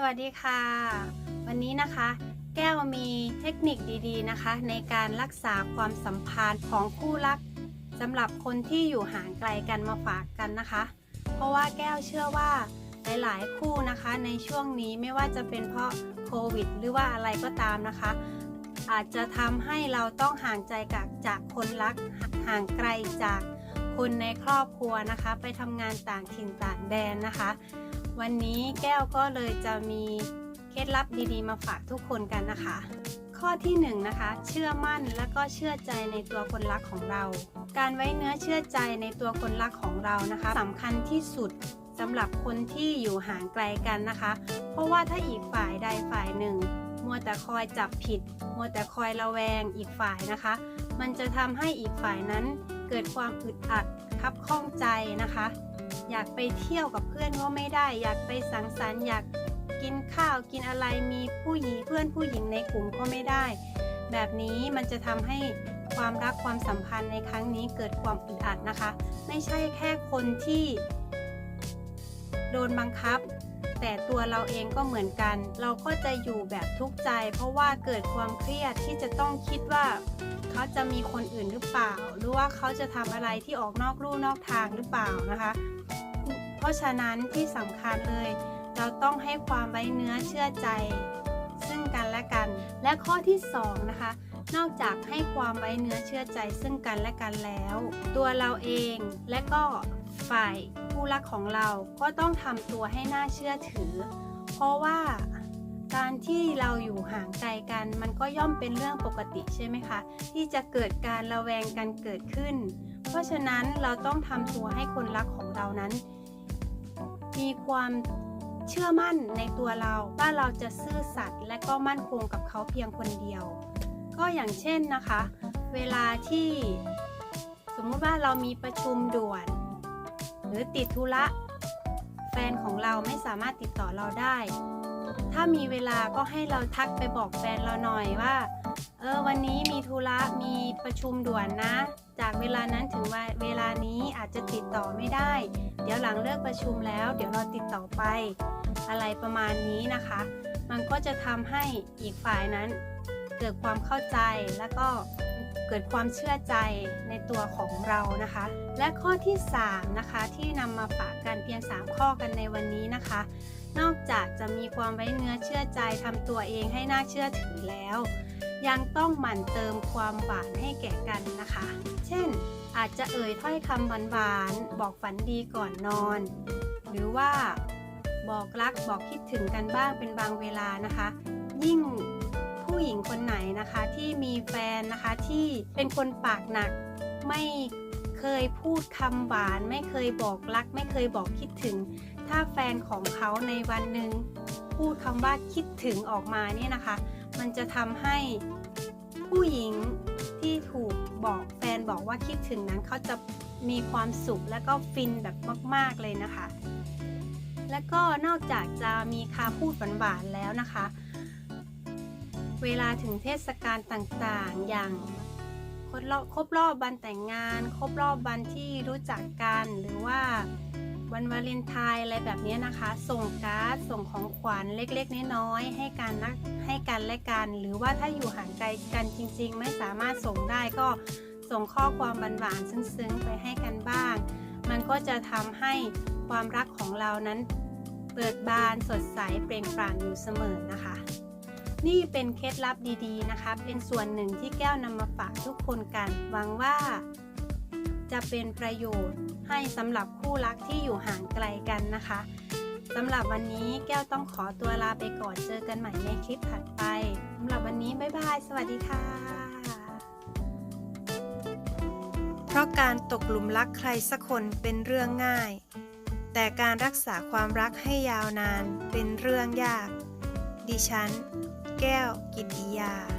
สวัสดีค่ะ วันนี้นะคะ แก้วมีเทคนิคดีๆนะคะ ในการรักษาความสัมพันธ์ของคู่รักสำหรับคนที่อยู่ห่างไกลกันมาฝากกันนะคะ เพราะว่าแก้วเชื่อว่าหลายๆคู่นะคะในช่วงนี้ไม่ว่าจะเป็นเพราะโควิด หรือว่าอะไรก็ตามนะคะ อาจจะทำให้เราต้องห่างใจจากจากคนรักห่างไกลจากคนในครอบครัวนะคะ ไปทำงานต่างถิ่นต่างแดนนะคะ วันนี้แก้วก็เลยจะมีเคล็ดลับดีๆ มาฝากทุกคนกันนะคะ ข้อที่1นงนะคะเชื่อมั่นและก็เชื่อใจในตัวคนรักของเรา การไว้เนื้อเชื่อใจในตัวคนรักของเรานะคะสำคัญที่สุดสำหรับคนที่อยู่ห่างไกลกันนะคะ เพราะว่าถ้าอีกฝ่ายใดฝ่ายหนึ่ง มัวแต่คอยจับผิด มัวแต่คอยระแวงอีกฝ่ายนะคะ มันจะทำให้อีกฝ่ายนั้นเกิดความอึดอัด คับข้องใจนะคะ อยากไปเที่ยวกับเพื่อนก็ไม่ได้ อยากไปสังสรรค์อยากกินข้าวกินอะไรมีผู้หญิงเพื่อนผู้หญิงในกลุ่มก็ไม่ได้ แบบนี้มันจะทำให้ความรักความสัมพันธ์ในครั้งนี้เกิดความอึดอัดนะคะ ไม่ใช่แค่คนที่ โดนบังคับ แต่ตัวเราเองก็เหมือนกัน เราก็จะอยู่แบบทุกข์ใจ เพราะว่าเกิดความเครียดที่จะต้องคิดว่าเขาจะมีคนอื่นหรือเปล่า หรือว่าเขาจะทำอะไรที่ออกนอกลู่นอกทางหรือเปล่านะคะ เพราะฉะนั้นที่สำคัญเลย เราต้องให้ความไว้เนื้อเชื่อใจ ซึ่งกันและกัน และข้อที่สองนะคะ นอกจากให้ความไว้เนื้อเชื่อใจซึ่งกันและกันแล้ว ตัวเราเองและก็ฝ่ายผู้รักของเราก็ต้องทำตัวให้น่าเชื่อถือ เพราะว่าการที่เราอยู่ห่างไกลกันมันก็ย่อมเป็นเรื่องปกติใช่ไหมคะ ที่จะเกิดการระแวงกันเกิดขึ้น เพราะฉะนั้นเราต้องทำตัวให้คนรักของเรานั้น มีความเชื่อมั่นในตัวเราว่าเราจะซื่อสัตย์และก็มั่นคงกับเขาเพียงคนเดียว ก็อย่างเช่นนะคะ เวลาที่สมมุติว่าเรามีประชุมด่วน หรือติดธุระแฟนของเราไม่สามารถติดต่อเราได้ ถ้ามีเวลาก็ให้เราทักไปบอกแฟนเราหน่อยว่า เออวันนี้มีธุระมีประชุมด่วนนะ จากเวลานั้นถึงเวลานี้อาจจะติดต่อไม่ได้ เดี๋ยวหลังเลิกประชุมแล้ว เดี๋ยวเราติดต่อไป อะไรประมาณนี้นะคะ มันก็จะทำให้อีกฝ่ายนั้น เกิดความเข้าใจแล้วก็เกิดความเชื่อใจในตัวของเรานะคะ และข้อที่3นะคะที่นำมาฝากกันเพียง 3 ข้อกันในวันนี้นะคะ นอกจากจะมีความไว้เนื้อเชื่อใจทำตัวเองให้น่าเชื่อถือแล้ว ยังต้องหมั่นเติมความหวานให้แก่กันนะคะ เช่น อาจจะเอ่ยถ้อยคำหวานๆบอกฝันดีก่อนนอน หรือว่าบอกรักบอกคิดถึงกันบ้างเป็นบางเวลานะคะ ยิ่ง ผู้หญิงคนไหนนะคะที่มีแฟนนะคะที่เป็นคนปากหนัก ไม่เคยพูดคำหวาน ไม่เคยบอกรัก ไม่เคยบอกคิดถึง ถ้าแฟนของเขาในวันหนึ่งพูดคำว่าคิดถึงออกมาเนี่ยนะคะ มันจะทำให้ผู้หญิงที่ถูกบอกแฟนบอกว่าคิดถึงนั้นเขาจะมีความสุขและก็ฟินแบบมาก ๆเลยนะคะ และก็นอกจากจะมีคำพูดหวานๆแล้วนะคะ เวลาถึงเทศกาลต่างๆ อย่างครบรอบครบรอบวันแต่งงาน ครบรอบวันที่รู้จักกัน หรือว่าวันวาเลนไทน์อะไรแบบนี้นะคะ ส่งการ์ดส่งของขวัญเล็กๆ น้อยๆให้กันนะให้กันและกัน หรือว่าถ้าอยู่ห่างไกลกันจริง ๆ ไม่สามารถส่งได้ก็ส่งข้อความหวานๆซึ้งๆ ไปให้กันบ้าง มันก็จะทำให้ความรักของเรานั้นเปิดบานสดใสเปล่งปลั่งอยู่เสมอนะคะ นี่เป็นเคล็ดลับดีๆนะคะ เป็นส่วนหนึ่งที่แก้วนำมาฝากทุกคนกัน หวังว่า จะเป็นประโยชน์ให้สำหรับคู่รักที่อยู่ห่างไกลกันนะคะสำหรับวันนี้แก้วต้องขอตัวลาไปก่อนเจอกันใหม่ในคลิปถัดไปสำหรับวันนี้บ๊ายบาย สวัสดีค่ะ เพราะการตกหลุมรักใครสักคนเป็นเรื่องง่าย แต่การรักษาความรักให้ยาวนานเป็นเรื่องยาก ดิฉัน แก้ว กิติยา